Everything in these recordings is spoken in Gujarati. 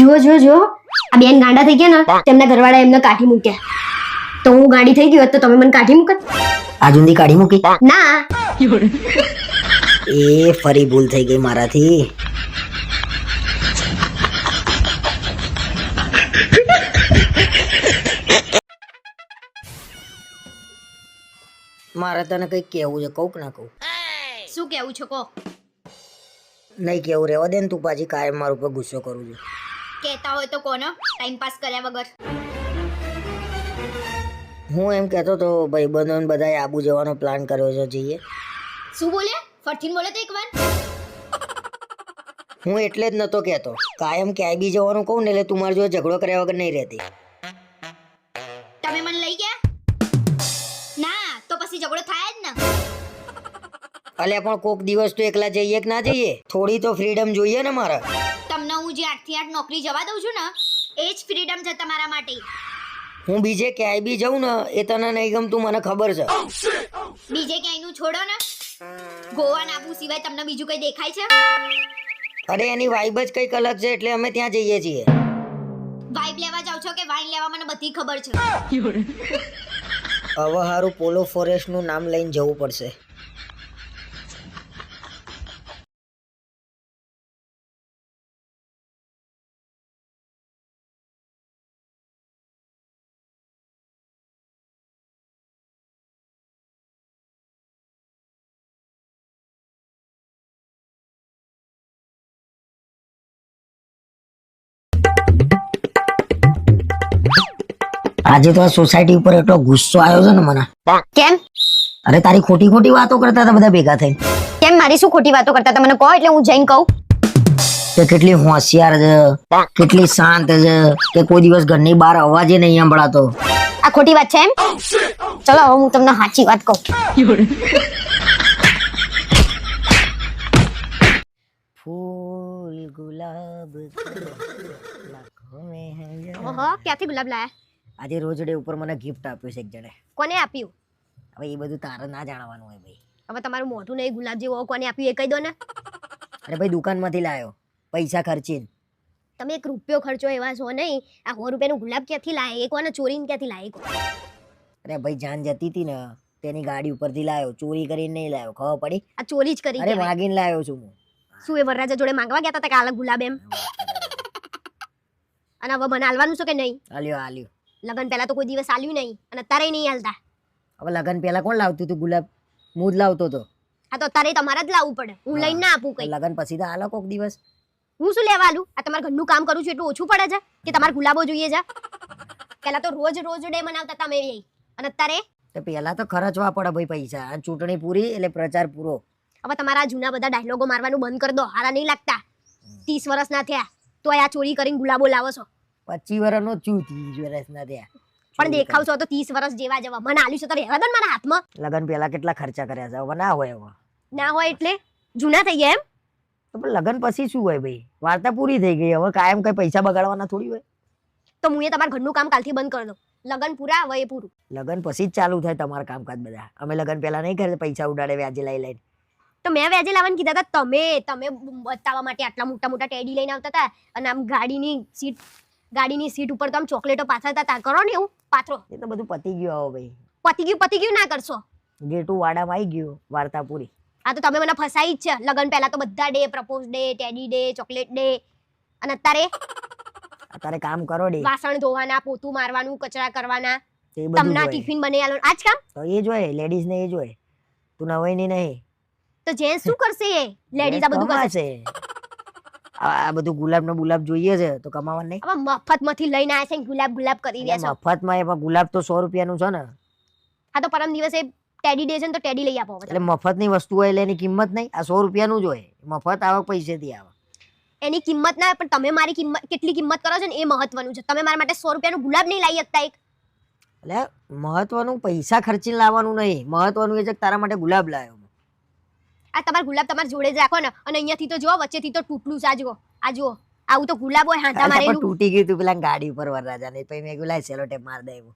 જુઓ જુઓ જુઓ. આ બેન ગાંડા થઈ ગયા ને તેમના ઘરવાળા એમને કાઢી મૂક્યા. તો હું ગાડી થઈ ગઈ તો તમે મને કાઢી મૂકત? આ જુંદી કાઢી મૂકી? ના. એ ફરી ભૂલ થઈ ગઈ મારાથી. મારે તને કઈ કેવું છે કહું ના કહું. શું કેવું છે કો નહીં કેવું રહેવા દે ને તું પાછી કાયમ મારું પર ગુસ્સો કરું છું. કહેતા હોય તો કોનો? ટાઈમ પાસ કર્યા વગર. હું એમ કહેતો તો ભાઈ બંધો બધાએ આબુ જવાનો પ્લાન કર્યો છે જઈએ. શું બોલે? ફરથીન બોલે તો એકવાર. હું એટલે જ નતો કહેતો. કાયમ ક્યાંય બી જવાનું કહું ને એટલે તું મારી જોડે ઝઘડો કર્યા વગર નહીં રહેતી. તમે મને લઈ ગયા? ના તો પછી ઝઘડો થાય જ ને. અલ્યા પણ કોક દિવસ તો એકલા જઈએ કે ના જઈએ? થોડી તો ફ્રીડમ જોઈએ ને મારે. જે આઠ નોકરી જવા દઉં છું ને એ જ ફ્રીડમ છે તમારા માટે. હું બીજે ક્યાંય બી જાઉં ને એ તને નહીં ગમતું મને ખબર છે. બીજે ક્યાંયનું છોડો ને ગોવા નાબુ સિવાય તમને બીજું કઈ દેખાય છે? અરે એની વાઇબ જ કંઈક અલગ છે એટલે અમે ત્યાં જઈએ છીએ. વાઇબ લેવા જાવ છો કે વાઇન લેવા મને બધી ખબર છે. હવે હારું પોલો ફોરેસ્ટનું નામ લઈને જવું પડશે. આજે તો આ સોસાયટી ઉપર એટલો ગુસ્સો આવ્યો છે ને મને. કેમ? અરે તારી ખોટી ખોટી વાતો કરતા હતા બધા ભેગા થઈ કેમ મારી શું ખોટી વાતો કરતા હતા? મને કહો એટલે હું જઈને કહું. કે કેટલી હોશિયાર છે કેટલી શાંત છે કે કોઈ દિવસ ઘરની બહાર અવાજે નહીં સંભળાતો. આ ખોટી વાત છે એમ? ચલો હવે હું તમને સાચી વાત કહું. ફૂલ ગુલાબ. ઓહો ક્યાંથી ગુલાબ લાયા? આજે રોજ ડે ઉપર મને ગિફ્ટ આપ્યું છે એક જણે. કોને આપ્યું? હવે એ બધું તારે ના જાણવાનું હોય ભાઈ. હવે તમારું મોઢું નહીં ગુલાબ જેવો કોને આપ્યું એ કહી દો ને. અરે ભાઈ દુકાનમાંથી લાવ્યો પૈસા ખર્ચીને. તમે એક રૂપિયો ખર્ચો એવા છો નહીં. આ સો રૂપિયાનું ગુલાબ ક્યાંથી લાય? એ કોને ચોરીને ક્યાંથી લાય? અરે ભાઈ જાન જતી હતી ને તેની ગાડી ઉપરથી લાવ્યો ચોરી કરીને નહીં લાવ્યો ખબર પડી? આ ચોરી જ કરી અરે માગીને લાવ્યો છું હું. શું એ વરરાજા જોડે માંગવા ગયા હતા કે આલા ગુલાબ એમ? અને હવે મને હાલવાનું છે કે નહીં? હાલ્યો આલ્યો લગન પહેલા તો કોઈ દિવસ આલ્યું નહીં અને અત્યારે નહીં હાલતા હવે લગન પહેલા કોણ લાવતું હતું? ગુલાબ હું જ લાવતો હતો આ તો અત્યારે તમારે જ લાવવું પડે. હું લઈને ના આપું કઈ. લગન પછી તો આલો કોક દિવસ. હું શું લેવા આલું? આ તમારા ઘરનું કામ કરું છું એટલું ઓછું પડે છે કે તમારે ગુલાબો જોઈએ છે? પહેલા તો રોજ રોજ ડે મનાવતા તમે એ અને અત્યારે? તો પહેલા તો ખર્ચવા પડે ભાઈ પૈસા. આ ચૂંટણી પૂરી એટલે પ્રચાર પૂરો. હવે તમારા જૂના બધા ડાયલોગો મારવાનું બંધ કરી દો. હારા નહીં લાગતા. ત્રીસ વર્ષના થયા. તો આ ચોરી કરીને ગુલાબો લાવો છો. પચીસ વર્ષનો છું ત્રીસ વર્ષના ત્યાં પણ દેખાવ છો તો. ત્રીસ વર્ષ જેવા જવા મને આલ્યું છે તો રહેવા દો ને મારા હાથમાં. લગન પહેલા કેટલા ખર્ચા કર્યા છે? હવે ના હોય હવે ના હોય એટલે જૂના થઈ ગયા એમ? તો પણ લગન પછી શું હોય ભાઈ? વાર્તા પૂરી થઈ ગઈ. હવે કાયમ કઈ પૈસા બગાડવાના થોડી હોય? તો હું એ તમારા ઘરનું કામ કાલથી બંધ કરી દઉં. લગન પૂરા એ પૂરું. લગન પછી જ ચાલુ થાય તમારા કામકાજ બધા. અમે લગન પહેલા નહીં કરે પૈસા ઉડાડે વ્યાજે લઈ લઈને. તો મેં વ્યાજે લાવવાનું કીધા હતા તમે તમે બતાવવા માટે આટલા મોટા મોટા ટેડી લઈને આવતા હતા અને આમ ગાડીની સીટ ગાડીની સીટ ઉપર તો આમ ચોકલેટો પાથરતા તા કરો ને એવું? પાથરો. એ તો બધું પતી ગયું આવો ભાઈ. પતી ગયું પતી ગયું ના કરશો. ગેટુ વાડામાં આવી ગયું વાર્તા પૂરી આ તો તમે મને ફસાઈ જ છે. લગન પહેલા તો બધા day propose day teddy day chocolate day. અને અત્યારે? અત્યારે કામ કરો ડે. વાસણ ધોવાના પોતું મારવાનું કચરા કરવાના. તમના ટિફિન બને આલો. આજ કામ? તો એ જ લેડીઝ ને એ જ હોય તું નવાઈની નહીં તો જેન્ટ્સ શું કરશે લેડીઝ આ બધું કરશે. આ બધું ગુલાબ નો ગુલાબ જોઈએ છે તો કમાવા નહીં. હવે મફતમાંથી લઈને આવ્યા છે ગુલાબ ગુલાબ કરી રહ્યા છો. મફતમાં એમાં ગુલાબ તો સો રૂપિયાનું છે ને. હા તો પરમ દિવસે ટેડી ડે છે ને તો ટેડી લઈ આપો એટલે એટલે મફતની વસ્તુ હોય એટલે એની કિંમત નહીં આ સો રૂપિયાનું જ હોય. મફત આવક પૈસેથી આવે. એની કિંમત ના પણ તમે મારી કિંમત કેટલી કિંમત કરો છો ને એ મહત્વનું છે. તમે મારા માટે સો રૂપિયાનું ગુલાબ નહીં લાવી શકતા એક. એટલે મહત્વનું પૈસા ખર્ચીને લાવવાનું નહીં. મહત્વનું એ છે કે તારા માટે ગુલાબ લાવ્યો. આ તમારા ગુલાબ તમાર જોડે જ રાખો ને અને અહીંયાથી તો જો વચ્ચેથી તો તૂટલું છે. આ જુઓ આ જુઓ. આવું તો ગુલાબ હોય હાથા મારે તૂટી ગયું તું પેલા ગાડી ઉપર વરરાજા ને પછી મેં કીધું સેલો ટેપ માર દે એવું.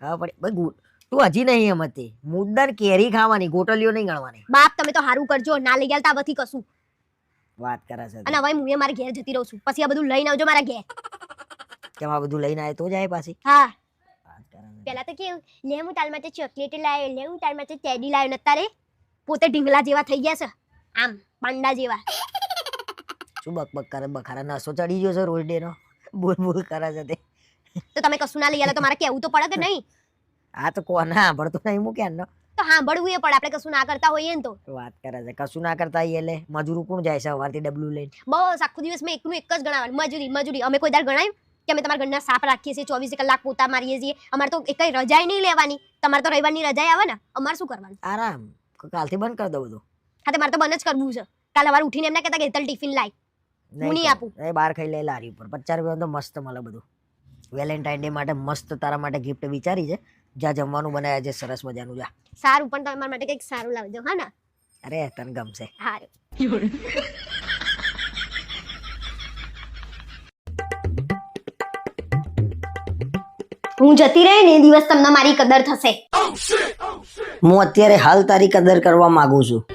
ખબર પડી. તું હજી નહીં હમતી મુદ્દર કેરી ખાવાની ગોટલીઓ નહીં ગણવાની. બાપ તમે તો હારું કરજો. ના લઈ ગયા આવતી કશું. વાત કરે છે અને હવે હું એ મારા ઘેર જતી રહું છું. પછી આ બધું લઈને આવજો મારા ઘેર. કેમ આ બધું લઈને આવે તો જાય પાછી? હા. પેલા તો કેવું લે હું તાર માટે ચોકલેટ લાવ્યો લે હું તાર માટે ટેડી લાવ્યો ને તારે પોતે ઢીંગલા જેવા થઈ ગયા છે. આમ પાંડા જેવા. શું બક બક કરે? બખારા નાસો ચડી ગયો છે રોજ ડે નો બોલ બોલ કરે છે તે. તો તમે કશું ના લઈ આલો તો મારે કેવું તો પડે કે નહીં? આ તો કોના સાંભળતો નહીં ને તો સાંભળવું એ પડે આપણે કશું ના કરતા હોઈએ ને તો. વાત કરે છે. કશું ના કરતા હોઈએ એટલે મજૂર કોણ જાય છે સવારથી ડબલું લઈને? બસ આખો દિવસ મેં એકનું એક જ ગણાવવાનું. મજૂરી મજૂરી. અમે કોઈ દાર ગણાય? કે અમે તમારા ઘરના સાફ રાખીએ છીએ ચોવીસ કલાક પોતા મારીએ છીએ? અમારે તો કઈ રજાય નહીં લેવાની. તમારે તો રવિવારની રજા આવે ને. અમારે શું કરવાનું? આરામ. કાલથી બંધ કરી દો બધું. હા તો મારે તો બંધ જ કરવું છે. કાલે સવારે ઉઠીને એમને કહેતા કે હેતલ ટિફિન લાય. હું નહીં આપું. એ બહાર ખાઈ લે લારી ઉપર. પચાસ રૂપિયા તો મસ્ત મળે બધું. વેલેન્ટાઇન ડે માટે મસ્ત તારા માટે ગિફ્ટ વિચારી છે. જ્યાં જમવાનું બનાવ્યા છે સરસ મજાનું જા. સારું પણ તમે મારા માટે કંઈક સારું લાવજો હા ને? અરે તને ગમશે. સારું હું જતી રહી ને એ દિવસ તમને મારી કદર થશે. હું અત્યારે હાલ તારી કદર કરવા માંગુ છું.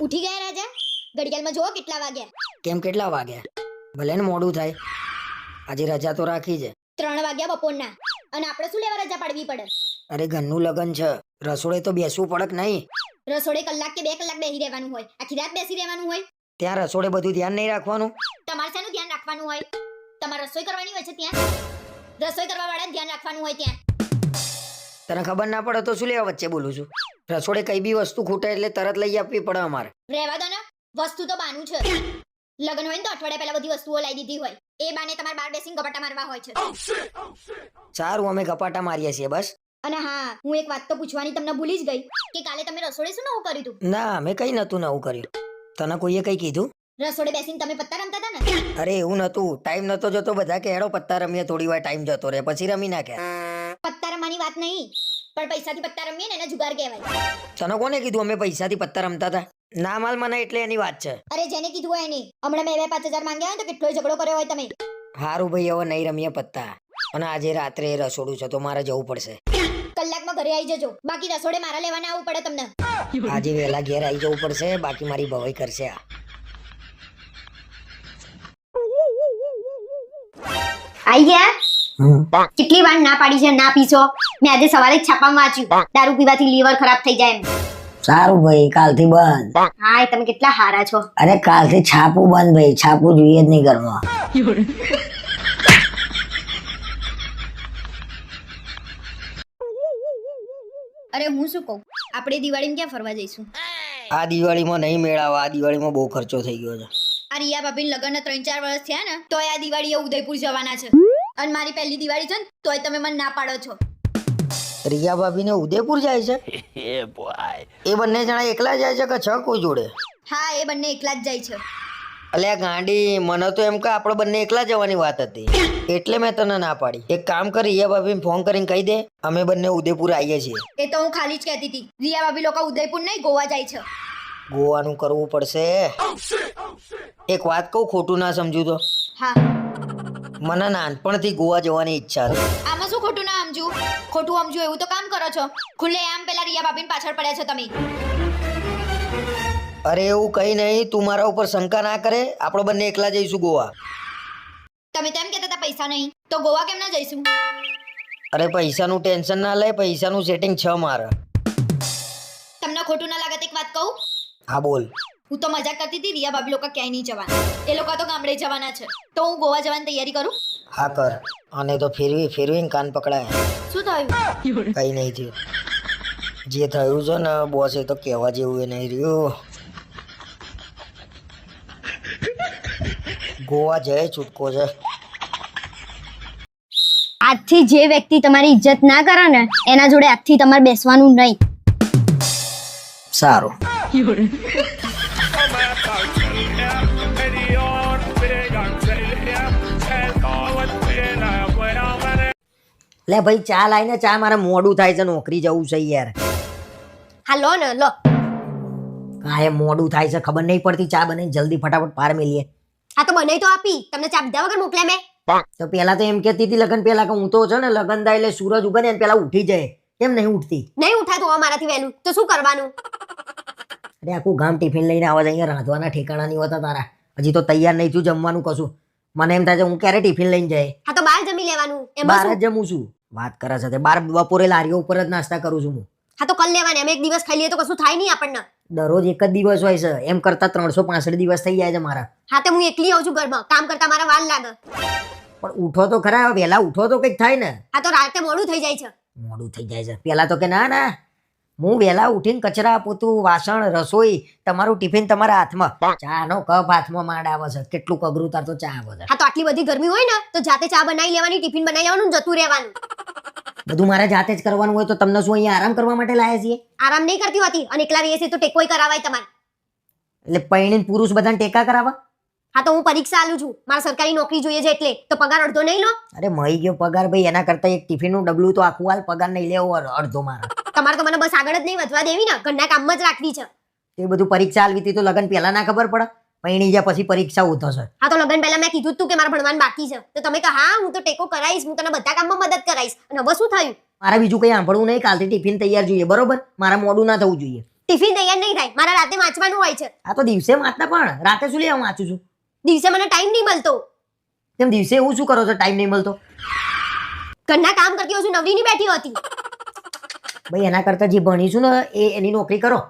ઉઠી ગયા રાજા? ઘડિયાળમાં જુઓ કેટલા વાગ્યા. કેમ કેટલા વાગ્યા? ભલે ને મોડું થાય. આજે રજા તો રાખી છે. ત્રણ વાગ્યા બપોરના. અને આપણે શું લેવા રજા પાડવી પડે? અરે ઘરનું લગન છે. રસોડે તો બેસવું પડક નહીં. રસોડે કલાક કે બે કલાક બેસી રહેવાનું હોય. આખી રાત બેસી રહેવાનું હોય. ત્યાં રસોડે બધું ધ્યાન નહીં રાખવાનું? તમારે શાનું ધ્યાન રાખવાનું હોય. તમારે રસોઈ કરવાની હોય છે ત્યાં? રસોઈ કરવા વાળા ધ્યાન રાખવાનું હોય ત્યાં? તને ખબર ના પડે તો શું લેવા વચ્ચે બોલું છું? રસોડે કઈ બી વસ્તુ ખૂટે એટલે તરત લઈ આપવી પડે અમારે. રહેવા દો ને. વસ્તુ તો બાનું છે. લગ્ન હોય ને તો અઠવાડિયા પહેલા બધી વસ્તુઓ લાવી દીધી હોય. એ બાને તમારે બાર બેસીને ગપાટા મારવા હોય છે. સારું અમે ગપાટા મારીએ છીએ બસ. અને હા હું એક વાત તો પૂછવાની તમને ભૂલી જ ગઈ કે કાલે તમે રસોડે શું નવું કર્યું હતું? ના અમે કઈ નતું નવું કર્યું. તને કોઈએ કઈ કીધું? રસોડે બેસીને તમે પત્તા રમતા હતા ને? અરે એવું નતું ટાઈમ નતો જતો બધા કે એડો પત્તા રમીએ થોડી વાર ટાઈમ જતો રહે પછી રમી નાખે. પત્તા રમવાની વાત નહીં પણ પૈસાથી પત્તા રમીએ ને એને જુગાર કહેવાય. તને કોને કીધું અમે પૈસાથી પત્તા રમતા હતા? ના માલ મને એટલે એની વાત છે. અરે જેને કીધું હોય એની. હમણાં મેં બે પાંચ હજાર માંગ્યા હોય તો કેટલો ઝઘડો કર્યો હોય તમે. હારું ભાઈ હવે નહીં રમીએ પત્તા. અને આજે રાત્રે રસોડું છે તો મારે જવું પડશે. કલાકમાં ઘરે આવી જજો. બાકી રસોડે મારા લેવાના આવવું પડે તમને. આજે વહેલા ઘેર આવી જવું પડશે બાકી મારી ભવાઈ કરશે આ. આઈ ગયા? કેટલી વાર ના પાડી છે ના પીશો? મેં આજે સવારે છાપામાં વાંચ્યું. દારૂ પીવાથી લીવર ખરાબ થઈ જાય એમ. સારું ભાઈ કાલથી બંધ. હા એ તમે કેટલા હારા છો. અરે કાલથી છાપું બંધ ભાઈ છાપું જોઈએ જ નહીં ઘરમાં. અરે હું શું કહું? આપણે દિવાળીમાં ક્યાં ફરવા જઈશું? આ દિવાળીમાં નહીં મેળાવા આ દિવાળીમાં બહુ ખર્ચો થઈ ગયો છે. આ રિયા ભાભી લગ્ન ત્રણ ચાર વર્ષ થયા ને તોય આ દિવાળીએ ઉદયપુર જવાના છે. અને મારી પહેલી દિવાળી છે ને તોય તમે મને ના પાડો છો. રિયા ભાભી ને ઉદયપુર જાય છે? એ બંને જણા એકલા જાય છે કે છ કોઈ જોડે? હા એ બંને એકલા જ જાય છે. અલ્યા ગાંડી મને તો એમ કે આપણે બંને એકલા જવાની વાત હતી. એટલે મેં તને ના પાડી. એક કામ કર રિયા ભાભી ફોન કરીને કહી દે અમે બંને ઉદયપુર આવીએ છીએ. એ તો હું ખાલી જ કહેતી હતી. રિયા ભાભી લોકો ઉદયપુર નહીં ગોવા જાય છે. ગોવાનું કરવું પડશે. એક વાત કહું ખોટું ના સમજુ તો? હા. મને નાનપણથી ગોવા જવાની ઈચ્છા છે. આમાં શું ખોટું ના સમજુ? ખોટું સમજુ એવું તો કામ કરો છો. ખુલ્લે આમ પેલા રિયા ભાભીને પાછળ પડ્યા છો તમે. અરે એવું કઈ નહીં તું મારા ઉપર શંકા ના કરે. આપણે બંને એકલા જઈશું ગોવા. તમે તેમ કહેતા હતા પૈસા નહીં તો ગોવા કેમ ના જઈશું? અરે પૈસાનું ટેન્શન ના લે પૈસાનું સેટિંગ છે મારે. તમને ખોટું ના લાગે તો એક વાત કહું? હા બોલ. હું તો મજાક કરતી હતી રિયા ભાભી લોકો ક્યાંય નહીં જવાના. એ લોકો તો ગામડે જવાના છે. તો હું ગોવા જવાની તૈયારી કરું? હા કર. અને તો ફેરવી ફેરવીને કાન પકડાય. શું થયું? કઈ નહીં થયું. જે થયું છે ને બોસ એ તો કહેવા જેવું એ નહીં રહ્યું. ગોવા જય છૂટકો છે. આજથી જે વ્યક્તિ તમારી ઇજ્જત ના કરે ને એના જોડે આજથી તમારે બેસવાનું નહીં. સારું. લે ભાઈ ચા લાઈને ચા મારે મોડું થાય છે નોકરી જવું છે યાર. હા લો ને લો. કાંઈ મોડું થાય છે ખબર નહીં પડતી ચા બને જલ્દી ફટાફટ પાર મેલીએ. હા તો બનાવી તો આપી. તમને ચા પીધા વગર મોકલ્યા મેં. તો પેલા તો એમ કહેતી હતી લગન પેલા કે હું તો છે ને લગન થાય એટલે સૂરજ ઉગે ને એને પેલા ઉઠી જાય. કેમ નહીં ઉઠતી? નહીં ઉઠાતું હવે મારાથી વહેલું. તો શું કરવાનું? અરે આખું ગામ ટિફિન લઈને આવે છે અહીંયા રાંધવાના ઠેકાણા નહીં હોતા તારા. હજી તો તૈયાર નહીં થયું જમવાનું કશું. મને એમ થાય છે હું ક્યારે ટિફિન લઈને જાય? હા તો બહાર જમી લેવાનું. એમાં બહાર જ જમું છું. વાત કરે છે બાર બપોરે લારીઓ ઉપર જ નાસ્તા કરું છું હું. હા તો કલ લેવાની. અમે એક દિવસ ખાઈ લઈએ તો કશું થાય નહીં આપણને. દરરોજ એક જ દિવસ હોય છે. એમ કરતા ત્રણસો પાસઠ દિવસ થઈ જાય છે મારા. હા તો હું એકલી આવું છું ઘરમાં. કામ કરતા મારા વાર લાગે. પણ ઉઠો તો ખરા વહેલા ઉઠો તો કંઈક થાય ને. હા તો રાતે મોડું થઈ જાય છે. મોડું થઈ જાય છે. પેલા તો કે ના ના. હું વહેલા ઉઠીને કચરા પોતું વાસણ રસોઈ તમારું ટિફિન તમારા હાથમાં. ચાનો કપ હાથમાં માંડ આવે છે. કેટલું કગરું તાર તો ચા આવે છે. હા તો આટલી બધી ગરમી હોય ને તો જાતે ચા બનાવી લેવાની ટિફિન બનાવી લેવાનું જતું રહેવાનું. બધું મારે જાતે જ કરવાનું હોય તો તમને શું અહીંયા આરામ કરવા માટે લાયા છીએ? આરામ નહીં કરતી હોતી. અને એકલા રહીએ છીએ તો ટેકોય કરાવાય તમારે. એટલે પૈણીને પુરુષ બધાને ટેકા કરાવવા? હા તો હું પરીક્ષા આલું છું. મારા સરકારી નોકરી જોઈએ છે એટલે. તો પગાર અડધો નહીં લો. અરે મહી ગયો પગાર ભાઈ. એના કરતા એક ટિફિનનું ડબલું તો આખું હાલ પગાર નહીં લેવો અડ- અડધો મારા. તમારે તો મને બસ આગળ જ નહીં વધવા દેવી ને. ઘરના કામમાં જ રાખવી છે. તે બધું પરીક્ષા આલવી હતી તો લગન પહેલા ના ખબર પડે. પૈણી ગયા પછી પરીક્ષા થશે. છે હા તો લગન પહેલા મેં કીધું તું કે મારે ભણવાનું બાકી છે. તો તમે કહો હા હું તો ટેકો કરાઈશ હું તને બધા કામમાં મદદ કરાઈશ અને હવે શું થયું? મારે બીજું કંઈ સાંભળવું નહીં કાલથી ટિફિન તૈયાર જોઈએ બરોબર? મારા મોડું ના થવું જોઈએ. ટિફિન તૈયાર નહીં થાય મારા રાતે વાંચવાનું હોય છે. આ તો દિવસે વાંચતા પણ રાતે શું લેવા વાંચું છું? દિવસે મને ટાઈમ નહીં મળતો. તેમ દિવસે હું શું કરો છો ટાઈમ નહીં મળતો? ઘરના કામ કરતી હોઉં છું નવરી નહીં બેઠી હોતી. ભાઈ એના કરતા જે ભણીશું ને એ એની નોકરી કરો.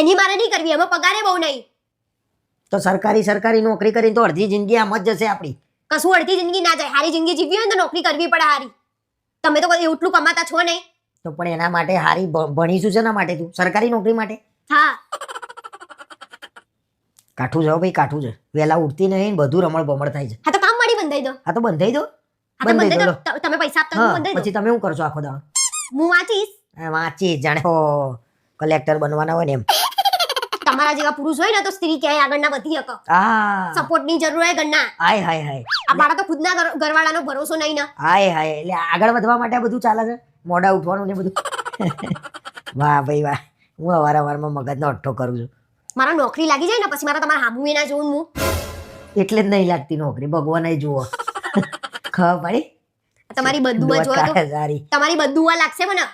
એની મારે નહીં કરવી એમાં પગારે બહુ નહીં. તો સરકારી સરકારી નોકરી કરીને તો અડધી જિંદગી આમ જ જશે આપણી. કશું અડધી જિંદગી ના જાય. સારી જિંદગી જીવવી હોય ને તો નોકરી કરવી પડે હારી. તમે તો એટલું કમાતા છો નહીં. તો પણ એના માટે હારી ભણીશું છે ના માટે તું? સરકારી નોકરી માટે? હા. કાઠું જાઓ ભાઈ કાઠું છે વેલા ઉઠતી નહીં બધું રમણ બમણ થાય છે. હા તો કામ વાળી બંધાઈ દો. હા તો બંધાઈ દો. બંધાઈ દો તમે પૈસા આપતા બંધાઈ દો. પછી તમે શું કરશો આખો દાડો? હું વાંચીશ. વાંચી જાણે. હો કલેક્ટર બનવાના હોય ને એમ. તમારા જેવા પુરુષ હોય ને તો સ્ત્રી ક્યાંય આગળ ના વધી શકો આ સપોર્ટની જરૂર હોય ઘરના. હાય હાય હાય. આ મારા તો ખુદના ઘર- ઘરવાળાનો ભરોસો નહીં ને. હાય હાય. એટલે આગળ વધવા માટે આ બધું ચાલે છે? મોડા ઉઠવાનું ને બધું? વાહ ભાઈ વાહ. હું અવાર અવારમાં મગજનો અઠ્ઠો કરું છું. મારા નોકરી લાગી જાય ને પછી મારા તમારા હામુ ના જોઉં હું. એટલે જ નહીં લાગતી નોકરી. ભગવાન જુઓ. ખબર પડી? તમારી બધું જોવા તો તમારી બધું લાગશે મને.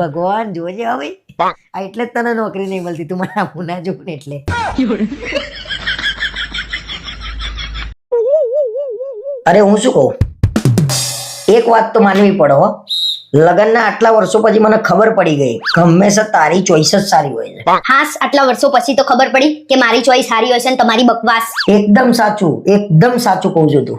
ભગવાન જોજે હવે આ એટલે જ તને નોકરી નહીં મળતી. તું મને આવું ના જોઉં ને એટલે. અરે હું શું કહું? એક વાત તો માનવી પડે હો. લગ્નના આટલા વર્ષો પછી મને ખબર પડી ગઈ. હંમેશા તારી ચોઈસ જ સારી હોય છે. હાસ આટલા વર્ષો પછી તો ખબર પડી કે મારી ચોઈસ સારી હશે ને તમારી બકવાસ. એકદમ સાચું એકદમ સાચું કહું છું તું.